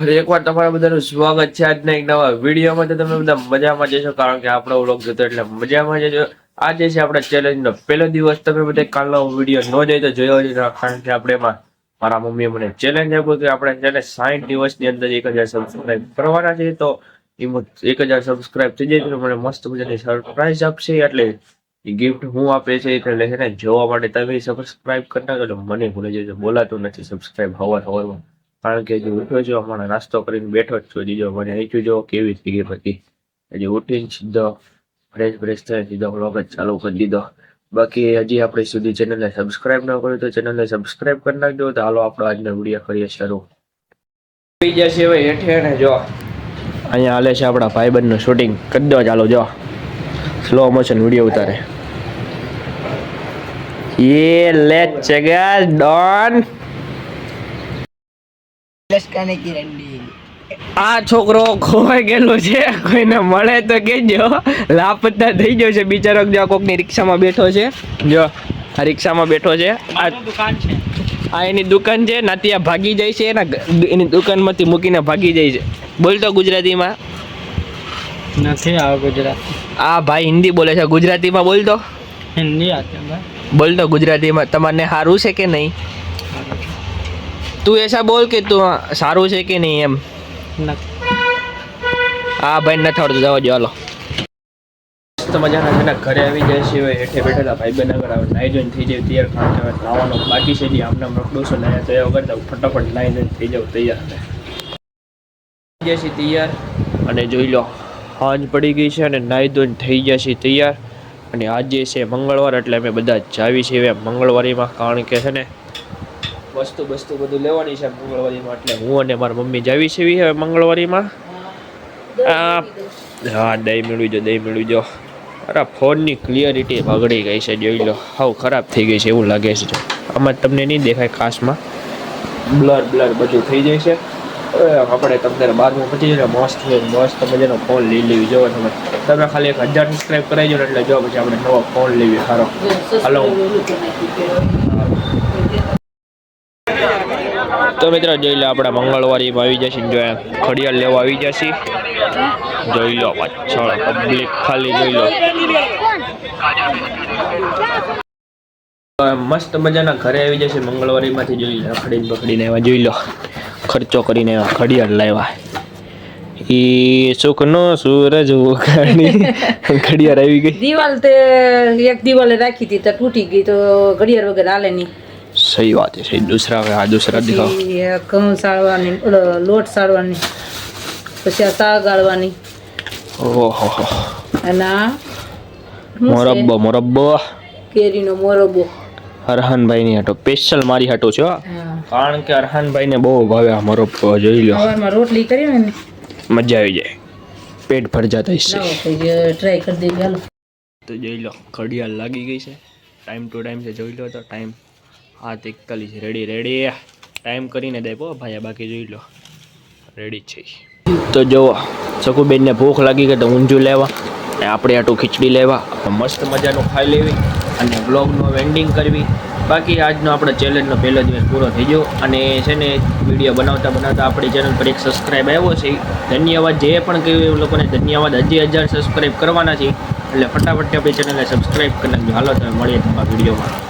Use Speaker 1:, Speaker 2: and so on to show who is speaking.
Speaker 1: ફરી એકવાર તમારા બધાનું સ્વાગત છે આજના એક નવા વિડીયોમાં. તો તમે બધા મજામાં જશો કારણ કે આપણો વ્લોગ જોતો એટલે મજામાં જજો આજે છે આપણા ચેલેન્જનો પહેલો દિવસ. તમે બધા કાલનો વીડિયો ન જોઈ તો જોયો જ કારણ કે આપણે એમાં મારા મમ્મીએ મને ચેલેન્જ આપ્યો કે આપણે છે સાઠ દિવસની અંદર એક હજાર સબસ્ક્રાઈબ કરવાના છે. તો એમાં એક હજાર સબસ્ક્રાઈબ થઈ જાય તો મને મસ્ત મજાની સરપ્રાઈઝ આપશે. એટલે એ ગિફ્ટ હું આપે છે એટલે છે ને, જોવા માટે તમે સબસ્ક્રાઇબ કરતા મને ભૂલી જજો, બોલાતું નથી સબસ્ક્રાઈબ હવાર હવારમાં. કારણ કે હજી ઉઠ્યો છું હમણાં નાસ્તો કરીને બેઠો જ છું જીજો મને અહીંથી જો કેવી થઈ ગઈ હતી હજી ઉઠીને સીધો ફ્રેશ ફ્રેશ થઈને સીધો વ્લોગ જ ચાલુ કરી દીધો બાકી હજી આપણે સુધી ચેનલને સબસ્ક્રાઇબ ન કર્યું તો ચેનલને સબસ્ક્રાઇબ કરી નાખજો તો હાલો આપણો આજનો વિડીયો કરીએ શરૂ થઈ જશે હવે હેઠે ને જો અહીંયા હાલે છે આપણા ભાઈબંધનું શૂટિંગ કરી દો ચાલો જો સ્લો મોશન વિડીયો ઉતારે ये लेट चगल डॉन
Speaker 2: લશ્કાને કી રંડી
Speaker 1: આ છોકરો ખોવાઈ ગયેલો છે. કોઈને મળે તો કેજો લાપતા થઈ ગયો છે. બિચારો જો કોકની રિક્ષામાં બેઠો છે. જો આ રિક્ષામાં બેઠો છે. આ
Speaker 2: દુકાન છે.
Speaker 1: આ એની દુકાન છે. નાતિયા ભાગી જાય છે. એના એની દુકાનમાંથી મૂકીને ભાગી જાય છે. બોલતો ગુજરાતીમાં.
Speaker 2: નથી આવે ગુજરાતી.
Speaker 1: આ ભાઈ હિન્દી બોલે છે. ગુજરાતીમાં બોલતો
Speaker 2: હિન્દી
Speaker 1: બોલતો ગુજરાતીમાં. તમને સારું છે કે નહીં? તું એસા બોલ કે તું સારું છે કે નહીં એમ? આ ભાઈ નથી આવડતું જવા જો હાલો. મસ્ત મજાના છે ને, ઘરે આવી જાય છે, હવે હેઠે બેઠેલા ભાઈ બહેન આગળ આવે, નાઈ જોઈને થઈ જાય, તૈયાર કારણ હવે નાવાનો બાકી છે જે આમને આમ રખડું છું નાયા તૈયાર વગર તો ફટાફટ નાઈ જોઈને થઈ જાવ તૈયાર થઈ જાય છે, તૈયાર. અને જોઈ લો, હાંજ પડી ગઈ છે અને નાઈ ધોઈને થઈ ગયા છે, તૈયાર. અને આજે છે મંગળવાર, એટલે અમે બધા જાવી છીએ મંગળવારીમાં, કારણ કે છે ને વસ્તુ વસ્તુ બધું લેવાની છે મંગળવારીમાં. એટલે હું અને મારી મમ્મી જવી છે હવે મંગળવારીમાં. આ હા દહીં મેળવી જો દહીં મેળવી જો અરે ફોનની ક્લિયરિટી બગડી ગઈ છે જોઈ લો. હાવ ખરાબ થઈ ગઈ છે એવું લાગે છે. આમાં તમને નહીં દેખાય ખાસમાં. બ્લર બ્લર બધું થઈ જાય છે. આપણે તમને બારમું પછી છે ને મસ્ત મસ્ત મજાનો ફોન લઈ લેવી. જોવો તમે તમે ખાલી એક હજાર સબસ્ક્રાઈબ કરાવી દો ને એટલે જો પછી આપણે નવો ફોન લેવી સારો હાલો. તો મિત્રો જોઈ લો આપણે મંગળવારીમાં આવી જશે જો ઘડિયાળ લેવા આવી જશે. જોઈ લો પાછળ પબ્લિક ખાલી જોઈ લો. મસ્ત મજાના ઘરે આવી જશે મંગળવારીમાંથી જોઈ લો, રખડીને પકડીને એવા જોઈ લો. ખર્ચો કરીને એવા ઘડિયાળ લાવ્યા. ઈ સુખનો સૂરજ ઘડિયાળ આવી ગઈ.
Speaker 3: દિવાલ તે એક દિવાલે રાખી હતી, તો તૂટી ગઈ, તો ઘડિયાળ વગર હાલે નહીં.
Speaker 1: સહી વાત છે. સહી દૂસરા હા દૂસરા દિખાઓ
Speaker 3: પછી આ ઘઉં સાળવાની લોટ સાળવાની પછી આ સા ગાળવાની.
Speaker 1: ઓહો
Speaker 3: અને આ
Speaker 1: મોરબ્બો મોરબ્બો.
Speaker 3: કેરીનો મોરબ્બો.
Speaker 1: અરહાનભાઈ ની હાટો. સ્પેશિયલ મારી હાટો છે કારણ કે અરહાનભાઈને બહુ ભાવે આ મોરબ્બો જોઈ લો.
Speaker 3: સવારમાં રોટલી કરી ને?
Speaker 1: મજા આવી જાય. પેટ ભરજા થઈ
Speaker 3: હશે ટ્રાય કરી હાલો.
Speaker 1: તો જોઈ લો ઘડિયાળ લાગી ગઈ છે. ટાઈમ ટુ ટાઈમ છે જોઈ લો તો ટાઈમ હાથ એકતાલીસ રેડી રેડી ટાઈમ કરીને દે પો ભાઈ બાકી જોઈ લો. રેડી છે. તો જો સકુબેનને ભૂખ લાગી ગઈ તો ઊંધું લેવા. અને આપણે આટું ખીચડી લેવા. મસ્ત મજાનું ખાઈ લેવી અને બ્લોગનું એન્ડિંગ કરવી. બાકી આજનો આપણો ચેલેન્જનો પહેલો દિવસ પૂરો થઈ ગયો. અને છે ને વીડિયો બનાવતા બનાવતા આપણી ચેનલ પર એક સબસ્ક્રાઈબ આવ્યો છે. ધન્યવાદ. જે પણ કહ્યું એ લોકોને ધન્યવાદ. હજી હજાર સબસ્ક્રાઈબ કરવાના છે. એટલે ફટાફટ આપણી ચેનલને સબસ્ક્રાઈબ કરી નાખજો. હાલો તમે મળીએ તમારા વિડીયોમાં